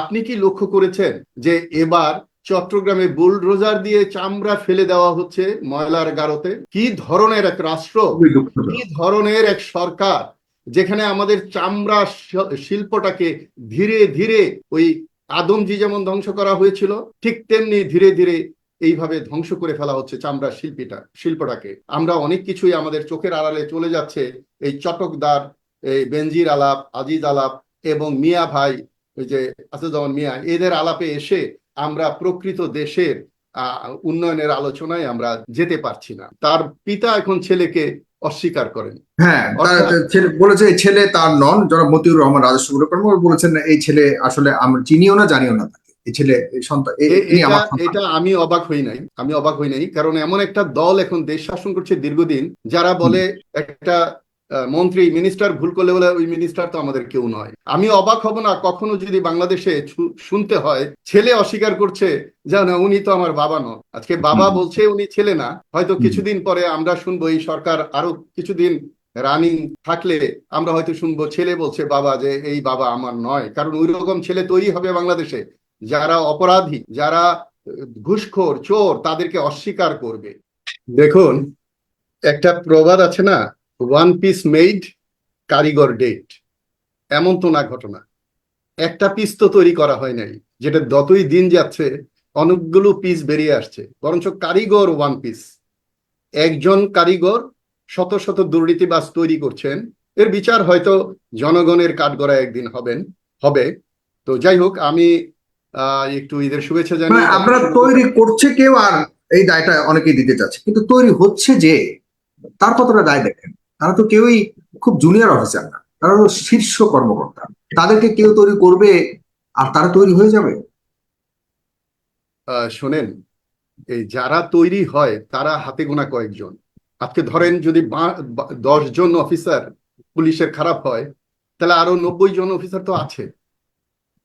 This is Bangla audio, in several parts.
আপনি কি লক্ষ্য করেছেন যে এবার চট্টগ্রামে বুলডোজার দিয়ে চামড়া ফেলে দেওয়া হচ্ছে ময়লার গারতে? কি ধরনের এক রাষ্ট্র? কি ধরনের এক সরকার যেখানে আমাদের চামড়া শিল্পটাকে ধীরে ধীরে ওই আদমজি যেমন ধ্বংস করা হয়েছিল ঠিক তেমনি ধীরে ধীরে এইভাবে ধ্বংস করে ফেলা হচ্ছে চামড়া শিল্পীটা শিল্পটাকে। আমরা অনেক কিছুই আমাদের চোখের আড়ালে চলে যাচ্ছে এই চটকদার এই বেনজির আলাপ আজিজ আলাপ এবং মিয়া ভাই ওই যে আসুজ্জামান মিয়া এদের আলাপে এসে আমরা প্রকৃত দেশের উন্নয়নের আলোচনায় আমরা যেতে পারছি না। তার পিতা এখন ছেলেকে অস্বীকার করেন। হ্যাঁ বলেছে এই ছেলে তার নন জনাব মতিউর রহমান রাজস্ব কর্ম বলেছেন এই ছেলে আসলে আমরা চিনিও না জানিও না এই ছেলে সন্তান এটা আমি অবাক হই নাই আমি অবাক হই নাই কারণ এমন একটা দল এখন দেশ শাসন করছে দীর্ঘদিন যারা বলে একটা মন্ত্রী মিনিস্টার ভুল করলে বলে ওই মিনিস্টার তো আমাদের কেউ নয়। আমি অবাক হব না কখনো যদি বাংলাদেশে শুনতে হয় ছেলে অস্বীকার করছে যে না উনি তো আমার বাবা নন। আজকে বাবা বলছে উনি ছেলে না হয়তো কিছুদিন পরে আমরা শুনব এই সরকার আরও কিছুদিন রানিং থাকলে আমরা হয়তো শুনব ছেলে বলছে বাবা যে এই বাবা আমার নয়। কারণ ওই রকম ছেলে তৈরি হবে বাংলাদেশে। যারা অপরাধী যারা ঘুষখোর চোর তাদেরকে অস্বীকার করবে। দেখুন একটা প্রবাদ আছে না? ওয়ান পিস মেড কারিগর ডেট এমন তো না ঘটনা। একটা পিস তো তৈরি করা হয় নাই যেটা যতই দিন যাচ্ছে অনেকগুলো পিস বেরিয়ে আসছে। বরঞ্চ কারিগর ওয়ান পিস একজন কারিগর শত শত দুর্নীতিবাজ তৈরি করছেন। এর বিচার হয়তো জনগণের কাঠগড়ায় একদিন হবেন হবে। তো যাই হোক আমি একটু ঈদের শুভেচ্ছা মানে জানাই আমরা তৈরি করছে কেউ আর এই দায়টা অনেকেই দিতে চাচ্ছে। কিন্তু তৈরি হচ্ছে যে তার কতটা দায় দেখেন। তারা তো কেউই খুব জুনিয়র অফিসার না। তারা হলো শীর্ষ কর্মকর্তা। তাদেরকে কেউ তৈরি করবে আর তারা তৈরি হয়ে যাবে? শোনেন এই যারা তৈরি হয় তারা হাতে গোনা কয়েকজন। আজকে ধরেন যদি দশ জন অফিসার পুলিশের খারাপ হয় তাহলে আরও নব্বই জন অফিসার তো আছে।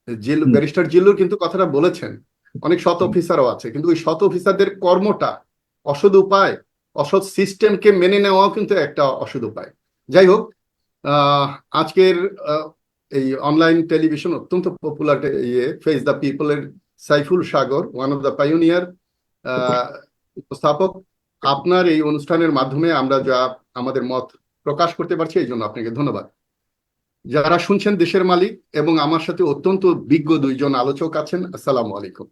জিল ব্যারিস্টার জিল্লুর কিন্তু কথাটা বলেছেন। অনেক শত অফিসারও আছে। কিন্তু ওই শত অফিসারদের কর্মটা অসদ উপায় অসৎ সিস্টেমকে মেনে নেওয়াও কিন্তু একটা অসৎ উপায়। যাই হোক আজকের এই অনলাইন টেলিভিশন অত্যন্ত পপুলার ইয়ে face the পিপলের Saiful Sagar one of the pioneer উপস্থাপক। আপনার এই অনুষ্ঠানের মাধ্যমে আমরা যা আমাদের মত প্রকাশ করতে পারছি, এই জন্য আপনাকে ধন্যবাদ। যারা শুনছেন দেশের মালিক এবং আমার সাথে অত্যন্ত বিজ্ঞ দুইজন আলোচক আছেন, আসসালামু আলাইকুম।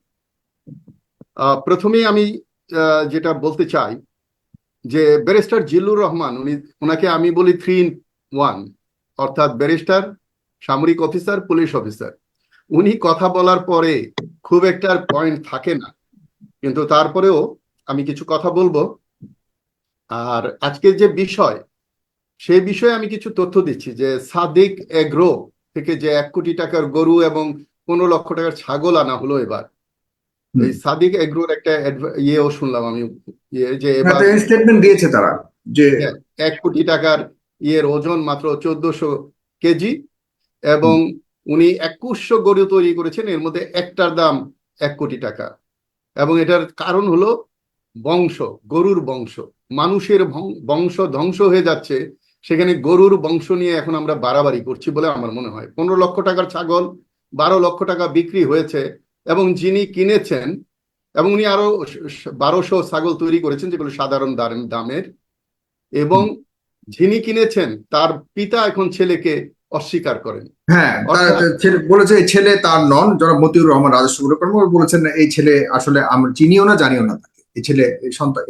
প্রথমেই আমি যেটা বলতে চাই যে ব্যারিস্টার জিল্লুর রহমান, উনি ওনাকে আমি বলি থ্রি ইন ওয়ান অর্থাৎ ব্যারিস্টার, সামরিক অফিসার, পুলিশ অফিসার। উনি কথা বলার পরে খুব একটা পয়েন্ট থাকে না। কিন্তু তারপরেও আমি কিছু কথা বলব। আর আজকের যে বিষয়, সে বিষয়ে আমি কিছু তথ্য দিচ্ছি যে সাদিক এগ্রো থেকে যে এক কোটি টাকার গরু এবং পনেরো লক্ষ টাকার ছাগল আনা হলো এবার। এই সাদিক এগ্রোর একটা ইয়েও শুনলাম আমি ইয়ে যে স্টেটমেন্ট দিয়েছে তারা যে হ্যাঁ, এক কোটি টাকার ইয়ের ওজন মাত্র চোদ্দশো কেজি এবং উনি একুশশো গরু তৈরি করেছেন এর মধ্যে একটার দাম এক কোটি টাকা। এবং এটার কারণ হলো বংশ গরুর বংশ। মানুষের বংশ ধ্বংস হয়ে যাচ্ছে সেখানে গরুর বংশ নিয়ে এখন আমরা বাড়াবাড়ি করছি বলে আমার মনে হয়। পনেরো লক্ষ টাকার ছাগল বারো লক্ষ টাকা বিক্রি হয়েছে এবং যিনি কিনেছেন এবং উনি আরও বারোশো ছাগল তৈরি করেছেন যেগুলো সাধারণ দাম- দামের। এবং যিনি কিনেছেন তার পিতা এখন ছেলেকে অস্বীকার করেন। হ্যাঁ বলেছে এই ছেলে তার নন জনাব মতিউর রহমান রাজস্ব কর্ম বলেছেন এই ছেলে আসলে আমরা চিনিও না জানিও না তাকে। এই ছেলে এই সন্তান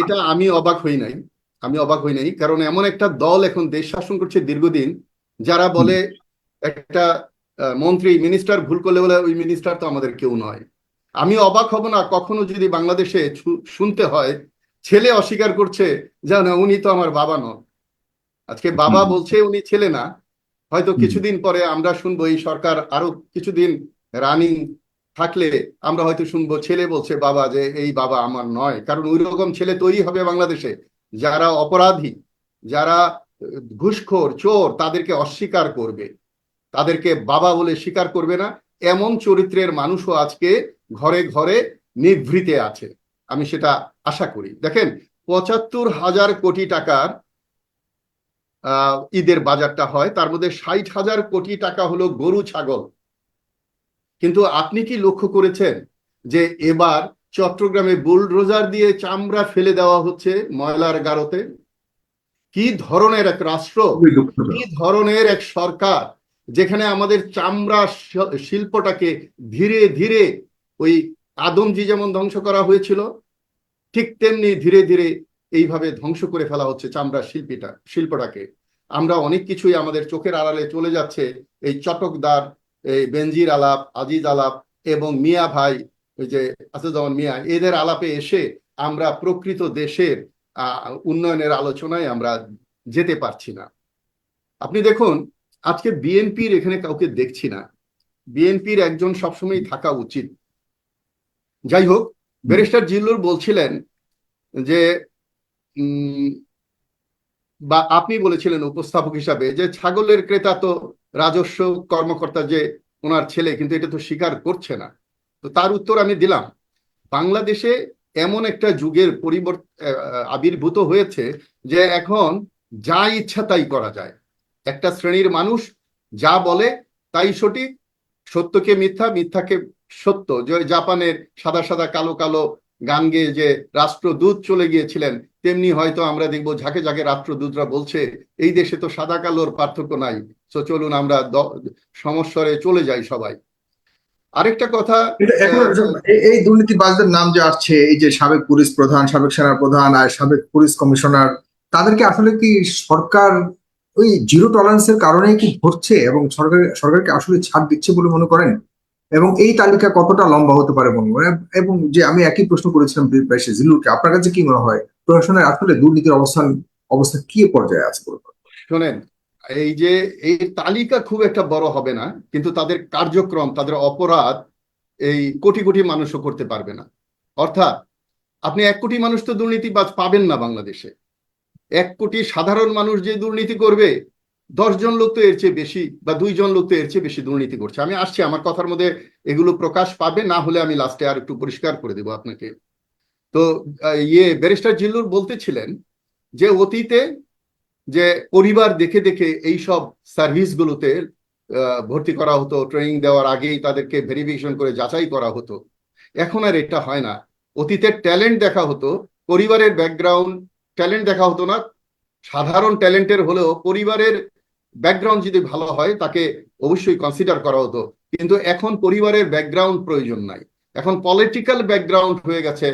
এটা আমি অবাক হই নাই। আমি অবাক হই নাই কারণ এমন একটা দল এখন দেশ শাসন করছে দীর্ঘদিন যারা বলে একটা মন্ত্রী মিনিস্টার ভুল করলে বলে ওই মিনিস্টার তো আমাদের কেউ নয়। আমি অবাক হব না কখনো যদি বাংলাদেশে শুনতে হয় ছেলে অস্বীকার করছে যে না উনি তো আমার বাবা নন। আজকে বাবা বলছে উনি ছেলে না। হয়তো কিছুদিন পরে আমরা শুনব এই সরকার আরও কিছুদিন রানিং থাকলে আমরা হয়তো শুনব ছেলে বলছে বাবা যে এই বাবা আমার নয়। কারণ ওই রকম ছেলে তৈরি হবে বাংলাদেশে। যারা অপরাধী যারা ঘুষখোর চোর তাদেরকে অস্বীকার করবে। তাদেরকে বাবা বলে স্বীকার করবে না। এমন চরিত্রের মানুষও আজকে ঘরে ঘরে নিভৃতে আছে। আমি সেটা আশা করি। দেখেন পঁচাত্তর হাজার কোটি টাকার আহ, ঈদের বাজারটা হয় তার মধ্যে ষাট হাজার কোটি টাকা হলো গরু ছাগল। কিন্তু আপনি কি লক্ষ্য করেছেন যে এবার চট্টগ্রামে বুলডোজার দিয়ে চামড়া ফেলে দেওয়া হচ্ছে ময়লার গারতে? কি ধরনের এক রাষ্ট্র? কি ধরনের এক সরকার যেখানে আমাদের চামড়া শিল্পটাকে ধীরে ধীরে ওই আদমজি যেমন ধ্বংস করা হয়েছিল, ঠিক তেমনি ধীরে ধীরে এইভাবে ধ্বংস করে ফেলা হচ্ছে চামড়া শিল্পীটা, শিল্পটাকে। আমরা অনেক কিছুই আমাদের চোখের আড়ালে চলে যাচ্ছে এই চটকদার, এই বেনজির আলাপ, আজিজ আলাপ এবং মিয়া ভাই, ওই যে আসাদুজ্জামান মিয়া, এদের আলাপে এসে আমরা প্রকৃত দেশের উন্নয়নের আলোচনায় আমরা যেতে পারছি না। আপনি দেখুন আজকে বিএনপির এখানে কাউকে দেখছি না। বিএনপির একজন সবসময় থাকা উচিত। যাই হোক, ব্যারিস্টার জিল্লুর বলছিলেন যে বা আপনি বলেছিলেন উপস্থাপক হিসাবে যে ছাগলের ক্রেতা তো রাজস্ব কর্মকর্তা যে ওনার ছেলে, কিন্তু এটা তো স্বীকার করছে না। তো তার উত্তর আমি দিলাম। বাংলাদেশে এমন একটা যুগের পরিবর্তন আবির্ভূত হয়েছে যে এখন যা ইচ্ছা তাই করা যায়। একটা শ্রেণির মানুষ যা বলে তাই সঠিক সত্যকে মিথ্যা মিথ্যাকে সত্য। যে জাপানের সাদা সাদা কালো কালো গান গেয়ে যে রাষ্ট্রদূত চলে গিয়েছিলেন তেমনি হয়তো আমরা দেখব ঝাঁকে ঝাঁকে রাষ্ট্রদূতরা বলছে এই দেশে তো সাদা কালোর পার্থক্য নাই। তো চলুন আমরা সমস্বরে চলে যাই সবাই। আরেকটা কথা এই- এই দুর্নীতিবাজদের নাম যে আসছে এই যে সাবেক পুলিশ প্রধান সাবেক সেনা প্রধান আর সাবেক পুলিশ কমিশনার তাদেরকে আসলে কি সরকার ওই জিরো টলারেন্সের কারণে কি ধরছে এবং সরকার, সরকারকে আসলে ছাড় দিচ্ছে বলে মনে করেন? এবং এই তালিকা কতটা লম্বা হতে পারে মনে করেন এবং যে আমি একই প্রশ্ন করেছিলাম জিলুরকে, আপনার কাছে কি মনে হয়? প্রশাসনের আসলে দুর্নীতির অবস্থান, অবস্থা কি পর্যায়ে আছে শোনেন, এই যে, এই তালিকা খুব একটা বড় হবে না, কিন্তু তাদের কার্যক্রম, তাদের অপরাধ এই কোটি কোটি মানুষও করতে পারবে না। অর্থাৎ, আপনি এক কোটি মানুষ তো দুর্নীতিবাজ পাবেন না বাংলাদেশে। এক কোটি সাধারণ মানুষ যে দুর্নীতি করবে, দশজন লোক তো এর চেয়ে বেশি বা দুইজন লোক তো এর চেয়ে বেশি দুর্নীতি করছে। আমি আসছি, আমার কথার মধ্যে এগুলো প্রকাশ পাবে, না হলে আমি লাস্টে আর একটু পরিষ্কার করে দেবো আপনাকে। তো ইয়ে ব্যারিস্টার জিল্লুর বলতেছিলেন যে অতীতে যে পরিবার দেখে দেখে এই সব সার্ভিসগুলোতে ভর্তি করা হতো ট্রেনিং দেওয়ার আগেই তাদেরকে ভেরিফিকেশন করে যাচাই করা হতো। এখন আর এটা হয় না। অতীতের ট্যালেন্ট দেখা হতো, পরিবারের ব্যাকগ্রাউন্ড ট্যালেন্ট দেখা হতো না। সাধারণ ট্যালেন্টের হলেও পরিবারের ব্যাকগ্রাউন্ড যদি ভালো হয়, তাকে অবশ্যই কনসিডার করা হতো। কিন্তু এখন পরিবারের ব্যাকগ্রাউন্ড প্রয়োজন নাই। এখন পলিটিক্যাল ব্যাকগ্রাউন্ড হয়ে গেছে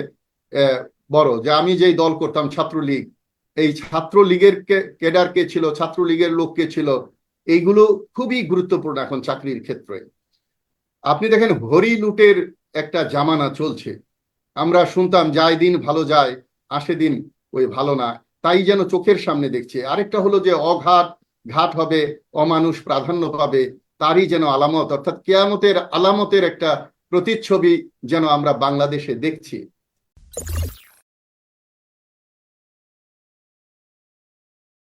বড়। যে আমি যেই দল করতাম, ছাত্রলীগ, এই ছাত্রলীগের কেডার কে ছিল, ছাত্রলীগের লোক কে ছিল, এইগুলো খুবই গুরুত্বপূর্ণ এখন চাকরির ক্ষেত্রে। আপনি দেখেন, হরি লুটের একটা জামানা চলছে। আমরা শুনতাম যায় দিন ভালো যায়, আসে দিন ওই ভালো না। তাই যেন চোখের সামনে দেখছে। আরেকটা হলো যে অঘাত ঘাট হবে, অমানুষ প্রাধান্য পাবে, তারই যেন আলামত। অর্থাৎ কেয়ামতের আলামতের একটা প্রতিচ্ছবি যেন আমরা বাংলাদেশে দেখছি।